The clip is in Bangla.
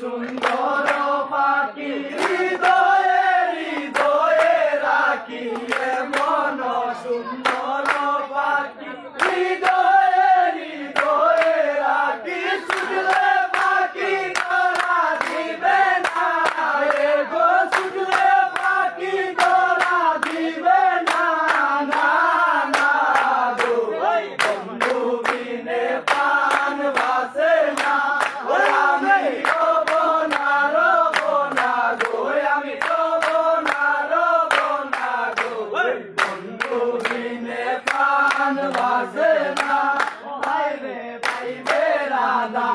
সুন্দর পাখি হৃদয়ে হৃদয়ে রাখিয়ে মন সুন্দর Anvazına, hayri peyverana